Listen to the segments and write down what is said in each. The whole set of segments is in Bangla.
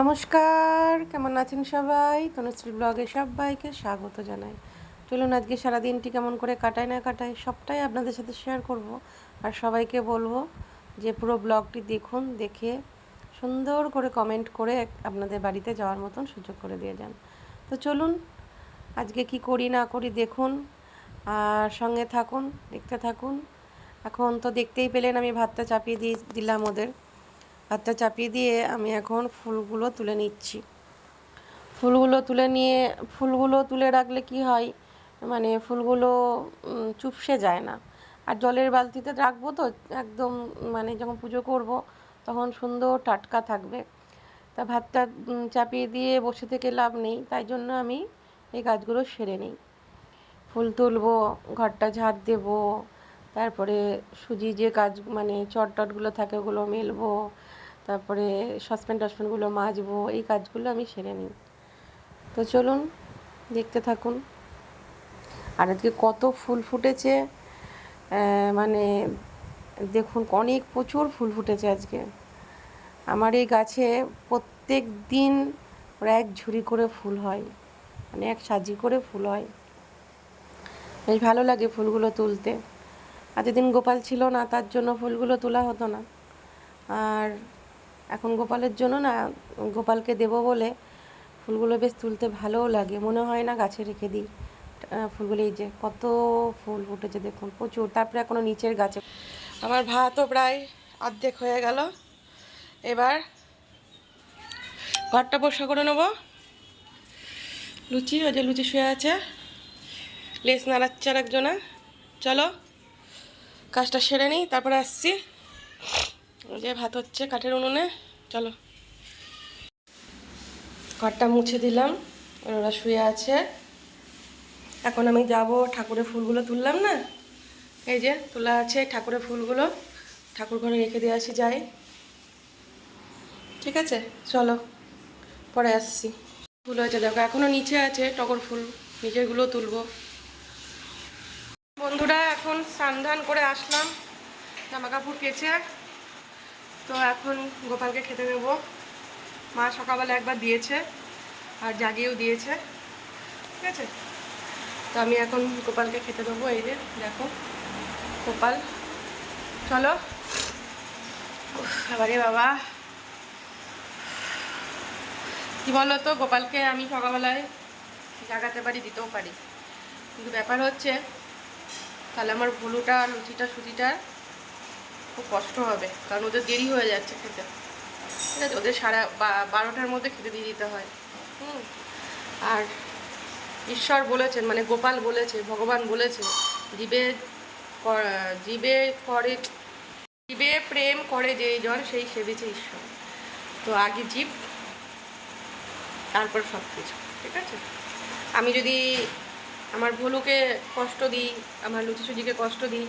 নমস্কার, কেমন আছেন সবাই? তনুশ্রী ব্লগে সবাইকে স্বাগত জানাই। চলুন আজকে সারা দিনটি কেমন করে কাটায় না কাটায় সবটাই আপনাদের সাথে শেয়ার করব। আর সবাইকে বলব যে পুরো ব্লগটি দেখুন, দেখে সুন্দর করে কমেন্ট করে আপনাদের বাড়িতে যাওয়ার মতন সুযোগ করে দিয়ে যান। তো চলুন আজকে কি করি না করি দেখুন। আর সঙ্গে থাকুন, দেখতে থাকুন। এখন তো দেখতেই পেলেন আমি ভাতটা চাপিয়ে দিয়ে দিলাম ওদের। ভাতটা চাপিয়ে দিয়ে আমি এখন ফুলগুলো তুলে নিচ্ছি। ফুলগুলো তুলে নিয়ে, ফুলগুলো তুলে রাখলে কি হয়? মানে ফুলগুলো চুপসে যায় না। আর জলের বালতিতে রাখব তো, একদম মানে যখন পুজো করব তখন সুন্দর টাটকা থাকবে। তা ভাতটা চাপিয়ে দিয়ে বসে থেকে লাভ নেই, তাই জন্য আমি এই কাজগুলো সেরে নিই। ফুল তুলবো, ঘরটা ঝাড় দেবো, তারপরে সুজি যে কাজ মানে চট টটগুলো থাকে ওগুলো মেলবো তারপরে সসপ্যান টসপ্যানগুলো মাজবো এই কাজগুলো আমি সেরে নিই। তো চলুন, দেখতে থাকুন। আর আজকে কত ফুল ফুটেছে মানে দেখুন, অনেক প্রচুর ফুল ফুটেছে আজকে। আমার এই গাছে প্রত্যেক দিন প্রায় এক ঝুড়ি করে ফুল হয় মানে এক সাজি করে ফুল হয়। বেশ ভালো লাগে ফুলগুলো তুলতে। যেদিন গোপাল ছিল না, তার জন্য ফুলগুলো তোলা হতো না। আর এখন গোপালের জন্য না গোপালকে দেবো বলে ফুলগুলো বেশ তুলতে ভালোও লাগে। মনে হয় না গাছে রেখে দিই। ফুলগুলো এই যে কত ফুল ফুটেছে দেখুন, প্রচুর। তারপরে এখনও নিচের গাছে। আমার ভাতও প্রায় অর্ধেক হয়ে গেল। এবার ঘরটা পরিষ্কার করে নেব। লুচি, ওই যে লুচি শুয়ে আছে। লেস নাড়াচ্ছে আর একজনা। চলো, কাজটা সেরে নিই, তারপরে আসছি। যে ভাত হচ্ছে কাঠের উনুনে, চলো। ঘরটা মুছে দিলাম ওরা শুয়ে আছে। এখন আমি যাব ঠাকুরের ফুলগুলো তুললাম না? এই যে তোলা আছে ঠাকুরের ফুলগুলো, ঠাকুর ঘরে রেখে দিয়ে আসি, যাই। ঠিক আছে? চলো, পরে আসছি। ফুল হয়েছে, দেখো, এখনও নিচে আছে টগর ফুল নিচেরগুলো তুলবো। বন্ধুরা, এখন স্নান করে আসলাম। জামা কাপড় কেচে তো এখন গোপালকে খেতে দেবো। মা সকালবেলা একবার দিয়েছে আর জাগিয়েও দিয়েছে। ঠিক আছে? তো আমি এখন গোপালকে খেতে দেবো, এই যে দেখো। গোপাল, চলো। আবারে বাবা। কি বলো তো, গোপালকে আমি সকালবেলায় জাগাতে পারি, দিতেও পারি। কিন্তু ব্যাপার হচ্ছে, তাহলে আমার ভুলুটা, লুচিটা, সুজিটা খুব কষ্ট হবে, কারণ ওদের দেরি হয়ে যাচ্ছে খেতে। ঠিক আছে, ওদের সারা বারোটার মধ্যে খেতে দিয়ে দিতে হয়। হুম, আর ঈশ্বর বলেছেন মানে গোপাল বলেছে ভগবান বলেছে জীবে জীবে করে, জীবে প্রেম করে যেই জন, সেই সেবেছে ঈশ্বর। তো আগে জীব, তারপর সব কিছু ঠিক আছে? আমি যদি আমার ভুলুকে কষ্ট দিই, আমার লুচি সুজিকে কষ্ট দিই,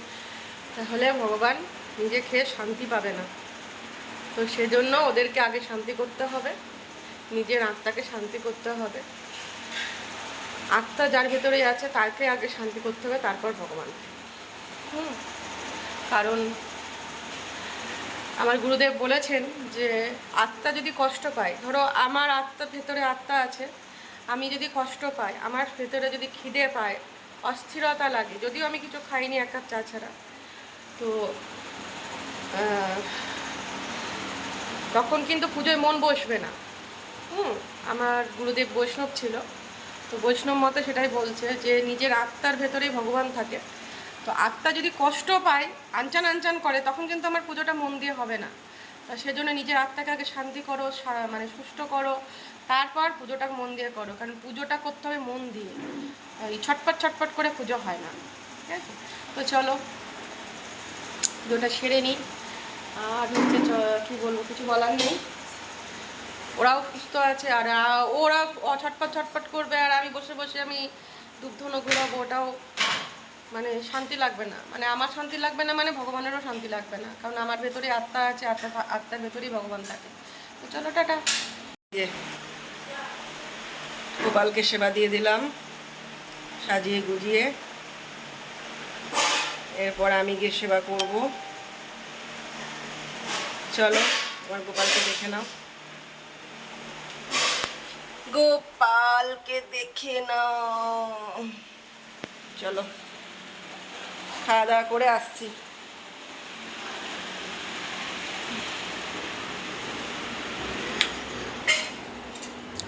তাহলে ভগবান নিজে খেয়ে শান্তি পাবে না। তো সেজন্য ওদেরকে আগে শান্তি করতে হবে। নিজের আত্মাকে শান্তি করতে হবে। আত্মা যার ভেতরে আছে, তাকে আগে শান্তি করতে হবে, তারপর ভগবান হুম। কারণ আমার গুরুদেব বলেছেন যে, আত্মা যদি কষ্ট পায়, ধরো আমার আত্মার ভেতরে আত্মা আছে, আমি যদি কষ্ট পাই, আমার ভেতরে যদি খিদে পায়, অস্থিরতা লাগে, যদিও আমি কিছু খাইনি এক কাপ চা ছাড়া, তো তখন কিন্তু পুজোয় মন বসবে না। হুম, আমার গুরুদেব বৈষ্ণব ছিল। তো বৈষ্ণব মতে সেটাই বলছে যে, নিজের আত্মার ভেতরেই ভগবান থাকে। তো আত্মা যদি কষ্ট পায়, আনচান আনচান করে, তখন কিন্তু আমার পুজোটা মন দিয়ে হবে না। তা সেজন্য নিজের আত্মাকে আগে শান্তি করো মানে সুস্থ করো, তারপর পুজোটা মন দিয়ে করো। কারণ পুজোটা করতে হবে মন দিয়ে। এই ছটপট ছটপট করে পুজো হয় না। ঠিক আছে? তো চলো, পুজোটা সেরে নিই। আর হচ্ছে কি বলব, কিছু বলার নেই। ওরাও সুস্থ আছে আর ওরা ছটপট ছটপট করবে আর আমি বসে বসে আমি দুগ্ধন ঘুরাবো, ওটাও মানে শান্তি লাগবে না। মানে আমার শান্তি লাগবে না মানে ভগবানেরও শান্তি লাগবে না। কারণ আমার ভেতরে আত্মা আছে, আত্মা, আত্মার ভেতরেই ভগবান থাকে। তো চলো, টাটা। গোপালকে সেবা দিয়ে দিলাম, সাজিয়ে গুজিয়ে। এরপর আমি গিয়ে সেবা করব। চলো আমার গোপালকে দেখে নাও। গোপালকে দেখে নাও। চলো, খাওয়া দাওয়া করে আসছি।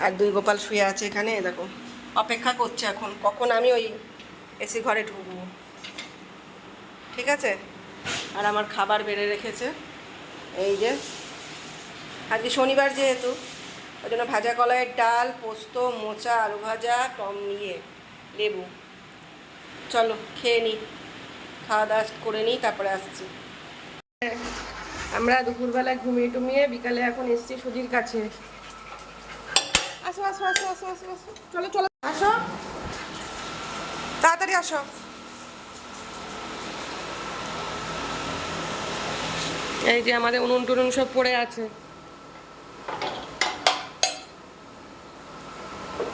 আর দুই গোপাল শুয়ে আছে এখানে, দেখো, অপেক্ষা করছে এখন, কখন আমি ওই এসি ঘরে ঢুকবো। ঠিক আছে? আর আমার খাবার বেড়ে রেখেছে। এই যে, আজকে শনিবার যেহেতু, ওই জন্য ভাজা কলাইয়ের ডাল, পোস্ত, মোচা, আলু ভাজা, টম ইয়ে লেবু। চলো, খেয়ে নিই খাওয়া দাওয়া করে নিই তারপরে আসছি। আমরা দুপুরবেলায় ঘুমিয়ে টুমিয়ে বিকালে এখন এসছি সুজির কাছে। আসো আসো আসো আসো আসো আসো। চলো চলো। আসো। তাড়াতাড়ি আসো। এই যে আমাদের উনুন টুনুন সব পড়ে আছে।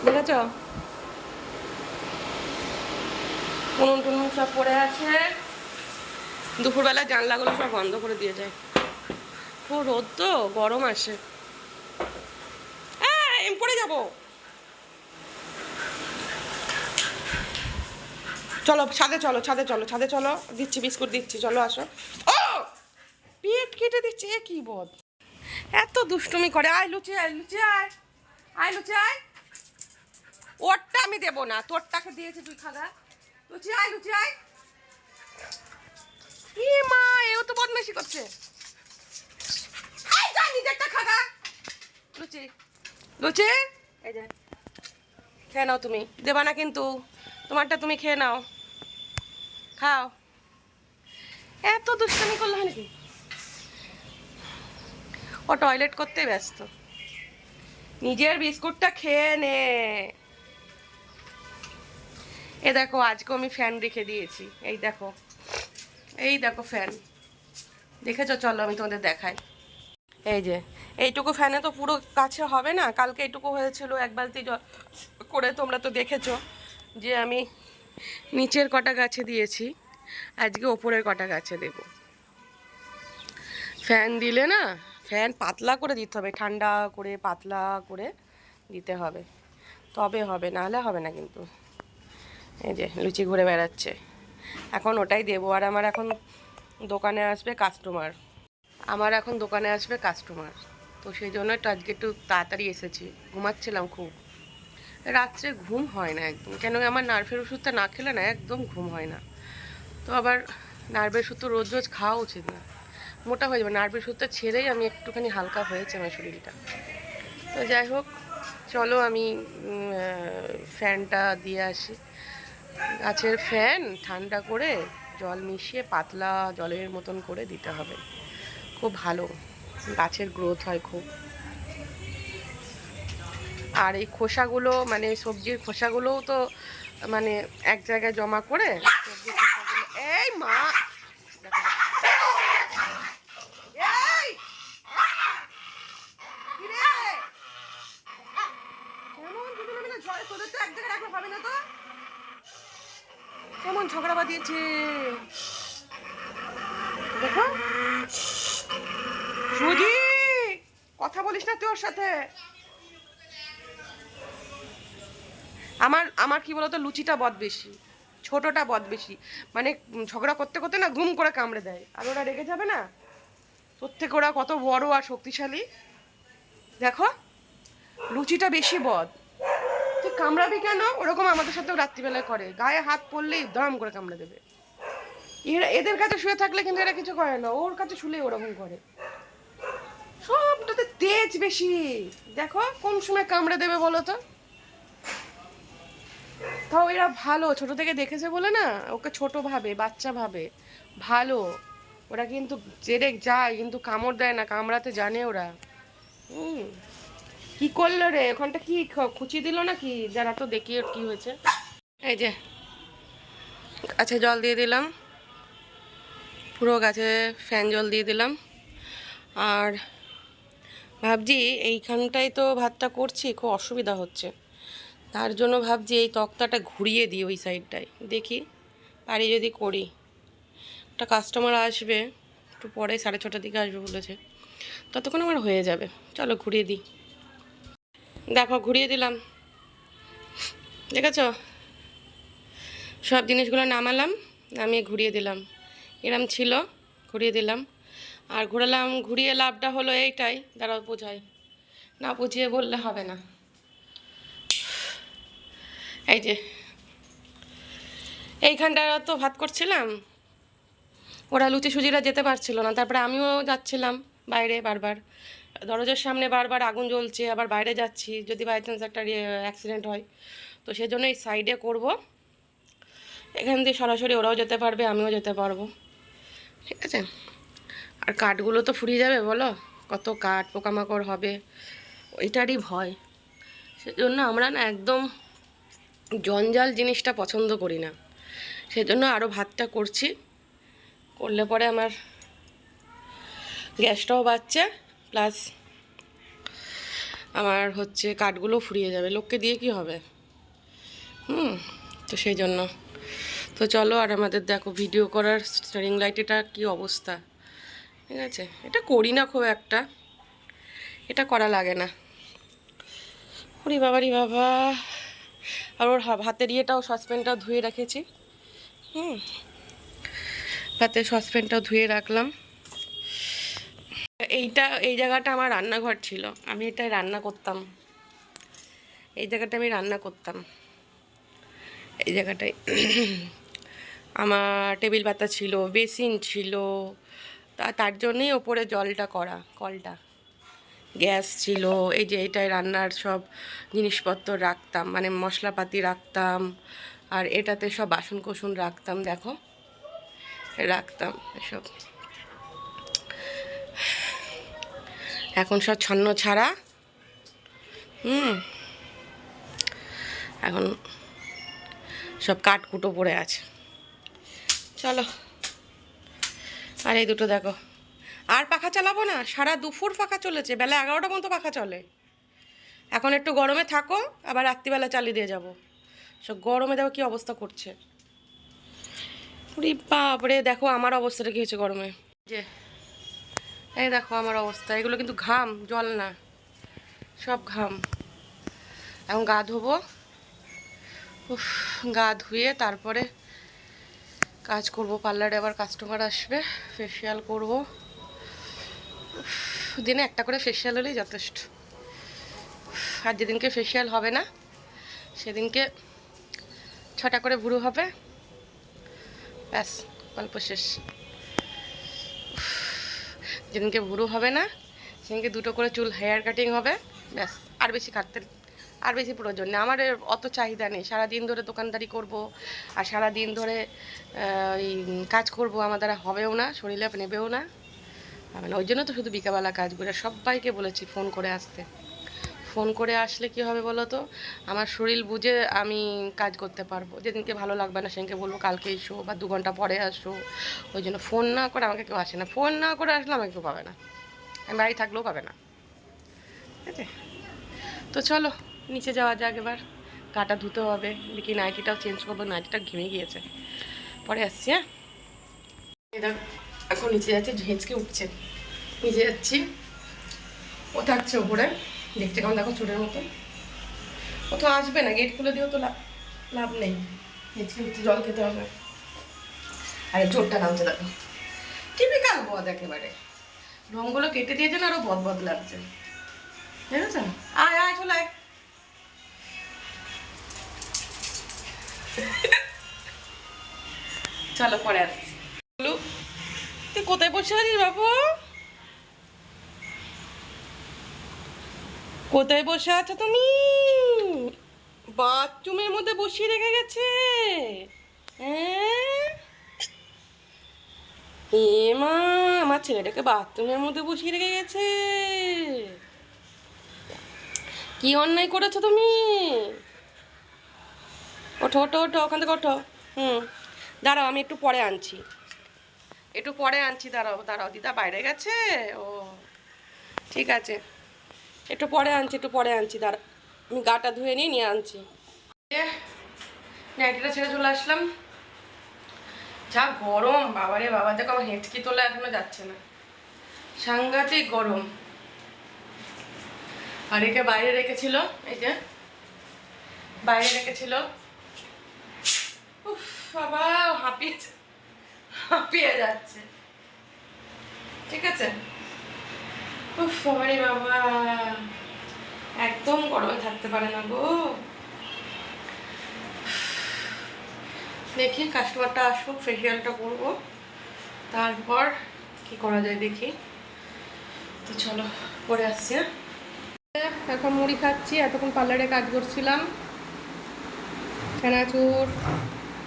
বুঝেছ? উনুন টুনুন সব পড়ে আছে। দুপুরবেলা জানলাগুলো সব বন্ধ করে দিয়ে যায়। ও রোদ তো, গরম আসে। আমি পড়ে যাব। চলো, ছাদে চলো ছাদে চলো ছাদে চলো। দিচ্ছি, বিস্কুট দিচ্ছি, চলো, আসো। পেট কেটে দিচ্ছে, এ কি বদ এত দুষ্টুমি করে, আয় লুচি আয় লুচি, আয়। আয় লুচি, আয়। ওরটা আমি দেবো না, তোরটাকে দিয়েছি তুই খাদা। লুচি, আয় লুচি, আয়। মা তো করছে। লুচি লুচি। খেয়ে নাও তুমি, দেবা না কিন্তু। তোমারটা তুমি খেয়ে নাও। খাও। এত দুষ্টামি করল নাকি? ও টয়লেট করতে ব্যস্ত। নিজের বিস্কুটটা খেয়ে নে। এ দেখো আজকে আমি ফ্যান রেখে দিয়েছি। এই দেখো এই দেখো ফ্যান দেখেছ? চলো, আমি তোমাদের দেখাই। এই যে, এইটুকু ফ্যানে তো পুরো কাছে হবে না? কালকে এইটুকু হয়েছিল, এক বালতি করে তোমরা তো দেখেছ যে আমি নিচের কটা গাছে দিয়েছি, আজকে ওপরের কটা গাছে দেব। ফ্যান দিলে না ফ্যান পাতলা করে দিতে হবে, ঠান্ডা করে, পাতলা করে দিতে হবে। তবে হবে, নাহলে হবে না কিন্তু। এই যে লুচি ঘুরে বেড়াচ্ছে। এখন ওটাই দেবো, আর আমার এখন দোকানে আসবে কাস্টমার আমার এখন দোকানে আসবে কাস্টমার তো সেই জন্য আজকে একটু তাড়াতাড়ি এসেছি। ঘুমাচ্ছিলাম খুব। রাত্রে ঘুম হয় না একদম। কেন আমার নার্ভের ওষুধটা না খেলে না, একদম ঘুম হয় না। তো আবার নার্ভের ওষুধ তো রোজ রোজ খাওয়া উচিত না। মোটা হয়ে যাবে, নার্ভের ওষুধটা ছেড়েই আমি একটুখানি হালকা হয়েছে আমার শরীরটা। তো যাই হোক, চলো আমি ফ্যানটা দিয়ে আসি। গাছের ফ্যান ঠান্ডা করে জল মিশিয়ে পাতলা জলের মতন করে দিতে হবে। খুব ভালো, গাছের গ্রোথ হয় খুব। আর এই খোসাগুলো মানে সবজির খোসাগুলোও তো মানে এক জায়গায় জমা করে সবজির খোসাগুলো এই মা দেখো, দেখো। এই! কি রে? কেমন দুজনে মিলে ঝড়- তোদের তো এক জায়গায় রাখলে হবে না তো? কেমন ঝগড়া বাঁধিয়েছে? দেখো। সুজি, কথা বলিস না তুই ওর সাথে। আমার আমার কি বলতো, লুচিটা বদ বেশি, ছোটটা বদ বেশি। মানে ঝগড়া করতে করতে না ঘুম করে কামড়ে দেয়। আর ওরা রেগে যাবে না? তোর থেকে ওরা কত বড় আর শক্তিশালী। দেখো, লুচিটা বেশি বদ। কামড়াবি কেন? ওরকম আমাদের সাথেও রাত্রিবেলায় করে। গায়ে হাত পড়লেই দাম করে কামড়ে দেবে। এরা, এদের কাছে শুয়ে থাকলে কিন্তু এরা কিছু করে না। ওর কাছে শুলে ওরকম করে। সবটাতে তেজ বেশি। দেখো, কোন সময় কামড়ে দেবে বলো তো? তাও এরা ভালো। ছোট থেকে দেখেছে বলে না? ওকে ছোট ভাবে, বাচ্চা ভাবে। ভালো। ওরা কিন্তু জেরে যায়, কিন্তু কামড় দেয় না, কামড়াতে জানে ওরা। হুম। কি করল রে? ওখানটা কি খুচি দিল নাকি? যারা তো দেখি ওর কি হয়েছে। এই যে আচ্ছা জল দিয়ে দিলাম। পুরো গাছে ফ্যান জল দিয়ে দিলাম। আর ভাবছি এইখানটায় তো ভাতটা করছি, খুব অসুবিধা হচ্ছে। তার জন্য ভাবছি এই তক্তাটা ঘুরিয়ে দিই ওই সাইডটায়। দেখি, পারি যদি করি। একটা কাস্টমার আসবে, একটু পরে সাড়ে ছটার দিকে আসবে বলেছে। ততক্ষণ আমার হয়ে যাবে। চলো ঘুরিয়ে দিই। দেখো, ঘুরিয়ে দিলাম। দেখেছ? সব জিনিসগুলো নামালাম, নামিয়ে ঘুরিয়ে দিলাম। এরম ছিল, ঘুরিয়ে দিলাম। আর ঘোরালাম, ঘুরিয়ে লাভটা হলো এইটাই। দাঁড়াও, বোঝাই। না বুঝিয়ে বললে হবে না। এই যে, এইখানটা তো ভাত করছিলাম। ওরা লুচি সুজিরা যেতে পারছিল না। তারপরে আমিও যাচ্ছিলাম বাইরে বারবার। দরজার সামনে বারবার আগুন জ্বলছে, আবার বাইরে যাচ্ছি, যদি বাই চান্স একটা অ্যাক্সিডেন্ট হয়। তো সেজন্য এই সাইডে করব। এখান দিয়ে সরাসরি ওরাও যেতে পারবে, আমিও যেতে পারব। ঠিক আছে? আর কাঠগুলো তো ফুরিয়ে যাবে, বলো? কত কাঠ, পোকামাকড় হবে, ওইটারই ভয়। সেজন্য আমরা না একদম জঞ্জাল জিনিসটা পছন্দ করি না। সেজন্য আরও ভাতটা করছি। করলে পরে আমার গ্যাসটাও বাচ্চা প্লাস আমার হচ্ছে কাঠগুলো ফুরিয়ে যাবে। লোককে দিয়ে কি হবে? হুম, তো সেই জন্য। তো চলো আর আমাদের দেখো ভিডিও করার স্টারিং লাইট এটা কী অবস্থা। ঠিক আছে? এটা করি না খুব একটা। এটা করা লাগে না। ওরে বাবারি বাবা। আর ওর হাতের ইয়েটাও সসপ্যানটাও ধুয়ে রেখেছি। হুম তাতে সসপ্যানটাও ধুয়ে রাখলাম। এইটা, এই জায়গাটা আমার রান্নাঘর ছিল। আমি এটাই রান্না করতাম। এই জায়গাটা আমি রান্না করতাম। এই জায়গাটায় আমার টেবিল পাতা ছিল, বেসিন ছিল। তা, তার জন্যই ওপরে জলটা করা, কলটা। গ্যাস ছিল, এই যে এটায় রান্নার সব জিনিসপত্র রাখতাম মানে মশলাপাতি রাখতাম, আর এটাতে সব বাসন কোসন রাখতাম, দেখো। রাখতাম এসব। এখন সব ছন্ন ছাড়া। হুম। এখন সব কাঠকুটো পড়ে আছে। চলো। আর এই দুটো দেখো। আর পাখা চালাবো না? সারা দুপুর পাখা চলেছে। বেলা এগারোটা পর্যন্ত পাখা চলে। এখন একটু গরমে থাকো, আবার রাত্রিবেলা চালিয়ে দিয়ে যাব। সব গরমে দেখো কী অবস্থা করছে। বাপরে, দেখো আমার অবস্থাটা কী হয়েছে গরমে। যে এই দেখো আমার অবস্থা। এগুলো কিন্তু ঘাম, জল না। সব ঘাম। এখন গা ধোবো। উফ, গা ধুয়ে তারপরে কাজ করব। পার্লারে আবার কাস্টমার আসবে ফেসিয়াল করব। দিনে একটা করে ফেসিয়াল হলেই যথেষ্ট। আর যেদিনকে ফেসিয়াল হবে না, সেদিনকে ছটা করে ভুরু হবে। ব্যাস, গল্প শেষ। যেদিনকে ভুরু হবে না, সেদিনকে দুটো করে চুল হেয়ার কাটিং হবে, ব্যাস। আর বেশি কাটতে, আর বেশি প্রয়োজন নেই। আমার অত চাহিদা নেই। সারাদিন ধরে দোকানদারি করব, আর সারা দিন ধরে ওই কাজ করব, আমার দ্বারা হবেও না, শরীরে নেবেও না। মানে ওই জন্য তো শুধু বিকাবেলা কাজ করে। সবাইকে বলেছি ফোন করে আসতে। ফোন করে আসলে কি হবে বলো তো আমার শরীর বুঝে আমি কাজ করতে পারব। যেদিনকে ভালো লাগবে না সেদিনকে বলব কালকে এসো বা দু ঘণ্টা পরে আসো ওই জন্য ফোন না করে আমাকে কেউ আসে না। ফোন না করে আসলে আমাকে কেউ পাবে না। আমি বাড়ি থাকলেও পাবে না। ঠিক আছে? তো চলো, নিচে যাওয়া যাক এবার। গাটা ধুতে হবে। দেখি নাইটিটাও চেঞ্জ করব। নাইটিটা ঘেমে গিয়েছে। পরে আসছি হ্যাঁ? এখন নিচে যাচ্ছি, ঝেঁচকে উঠছে। নিচে যাচ্ছি। ও থাকছে ওপরে। দেখতে কেমন দেখো চুলের মতো? ও তো আসবে না গেট খুলে দিয়েও তো লাভ নেই। হেঁচকে উঠতে জল খেতে হবে। আরে জোরটা নামছে দেখো। টিপিক্যাল বদ একেবারে? রঙগুলো কেটে দিয়েছে না আরও বদ বদ লাগছে? দেখেছ? আয় আয়, চলে আয়। চলো পরে আসছি। তুই কোথায় বসে আছিস বাবু কোথায় বসে আছো তুমি? বাথরুমের মধ্যে বসিয়ে রেখে গেছে। হ্যাঁ? এ মা, আমার ছেলেটাকে বাথরুমের মধ্যে বসিয়ে রেখে গেছে। কি অন্যায় করেছ তুমি? ওঠো ওঠো ওঠো, ওখান থেকে ওঠো। হুম, দাঁড়াও, আমি একটু পরে আনছি। একটু পরে আনছি, দাঁড়াও দাঁড়াও, দিদা বাইরে গেছে? ও, ঠিক আছে। একটু পরে আনছি, একটু পরে আনছি, দাঁড়া। আমি গাটা ধুয়ে নিয়ে নিয়ে আনছি। নাইটিটা ছেড়ে চলে আসলাম। যা গরম, বাবারে বাবা, দেখো আমার হেঁচকি তোলা এখনও যাচ্ছে না। সাংঘাতিক গরম। আর একে বাইরে রেখেছিল, এই যে। বাইরে রেখেছিল। বাবা, হাঁপিয়ে হাঁপিয়ে যাচ্ছে। ঠিক আছে? বাবারে বাবা। একদম গরমে থাকতে পারে না গো। দেখি কাস্টমারটা আসুক ফেসিয়ালটা করব। তারপর কি করা যায় দেখি। তো চলো, পরে আসছি হ্যাঁ? এখন মুড়ি খাচ্ছি, এতক্ষণ পার্লারে কাজ করছিলাম। চানাচুর,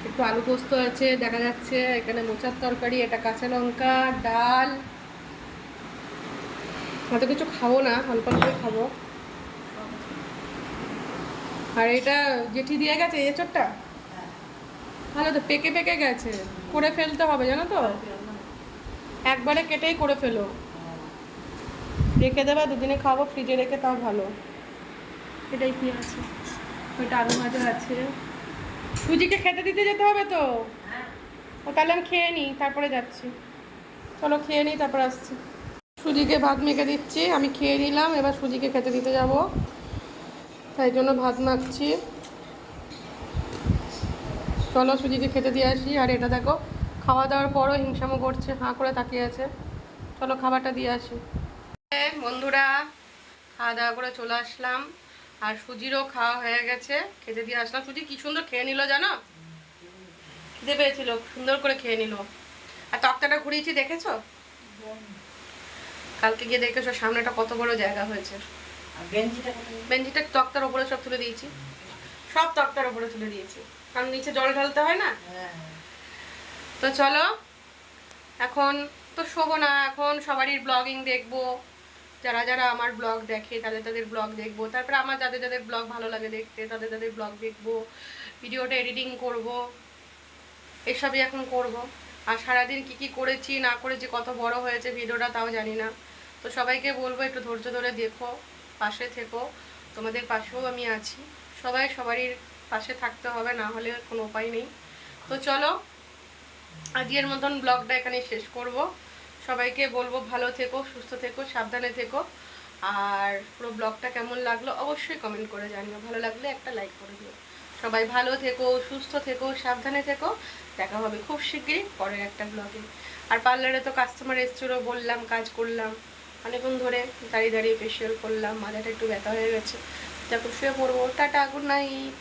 একটু আলু পোস্ত আছে, দেখা যাচ্ছে। এখানে মোচার তরকারি, এটা কাঁচা লঙ্কা, ডাল। অত কিছু খাব না অল্প অল্প খাব। আর এটা জেঠি দিয়ে গেছে এঁচড়টা? ভালো তো পেকে পেকে গেছে। করে ফেলতে হবে জানো তো? একবারে কেটেই করে ফেলো। রেখে দেবে দুদিনে খাব ফ্রিজে রেখে তাও ভালো। এটাই কি আছে? ওইটা আলু ভাজা আছে। সুজিকে খেতে দিতে যেতে হবে তো? ও তাহলে আমি খেয়ে নিই তারপরে যাচ্ছি। চলো খেয়ে নিই তারপর আসছি। সুজিকে ভাত মেখে দিচ্ছি, আমি খেয়ে নিলাম, এবার সুজিকে খেতে দিতে যাব। তাই জন্য ভাত মাখছি। চলো সুজিকে খেতে দিয়ে আসি। আর এটা দেখো, খাওয়া দাওয়ার পরও হিংসামো করছে, হাঁ করে তাকিয়ে আছে। চলো খাবারটা দিয়ে আসি। বন্ধুরা, খাওয়া দাওয়া করে চলে আসলাম। আর সুজিরও খাওয়া হয়ে গেছে, খেতে দিয়ে আসলাম। সুজি কি সুন্দর খেয়ে নিল জানো? খিদে পেয়েছিল, সুন্দর করে খেয়ে নিল। আর তক্তাটা ঘুরিয়েছি, দেখেছ? কালকে গিয়ে দেখেছ সামনেটা কত বড় জায়গা হয়েছে? বেঞ্জিটা তক্তার ওপরে সব তুলে দিয়েছি। সব তক্তার ওপরে তুলে দিয়েছি। কারণ নিচে জল ঢালতে হয় না? হ্যাঁ। তো চলো এখন তো শোবো না এখন সবারই ব্লগিং দেখব। যারা যারা আমার ব্লগ দেখে তাদের তাদের ব্লগ দেখব। তারপরে আমার যাদের যাদের ব্লগ ভালো লাগে দেখতে তাদের তাদের ব্লগ দেখব। ভিডিওটা এডিটিং করব। এসবই এখন করব। আর সারাদিন কি কি করেছি না করেছি কত বড় হয়েছে ভিডিওটা তাও জানি না। তো সবাইকে বলব একটু ধৈর্য ধরে দেখো, পাশে থেকো। তোমাদের পাশেও আমি আছি। সবাই সবারই পাশে থাকতে হবে, না হলে কোনো উপায় নেই। তো চলো, আজকের মতন ব্লগটা এখানে শেষ করব। সবাইকে বলব ভালো থেকো, সুস্থ থেকো, সাবধানে থেকো। আর পুরো ব্লগটা কেমন লাগল অবশ্যই কমেন্ট করে জানিও। ভালো লাগলে একটা লাইক করে দিও। সবাই ভালো থেকো, সুস্থ থেকো, সাবধানে থেকো। দেখা হবে খুব শিগগিরই পরের একটা ব্লগে আর পার্লারে তো কাস্টমার এসেছিল, বললাম, কাজ করলাম। অনেকক্ষণ ধরে দাঁড়িয়ে দাঁড়িয়ে ফেসিয়াল করলাম, মাথাটা একটু ব্যথা হয়ে গেছে। তারপর শুয়ে পড়ব। Tata good night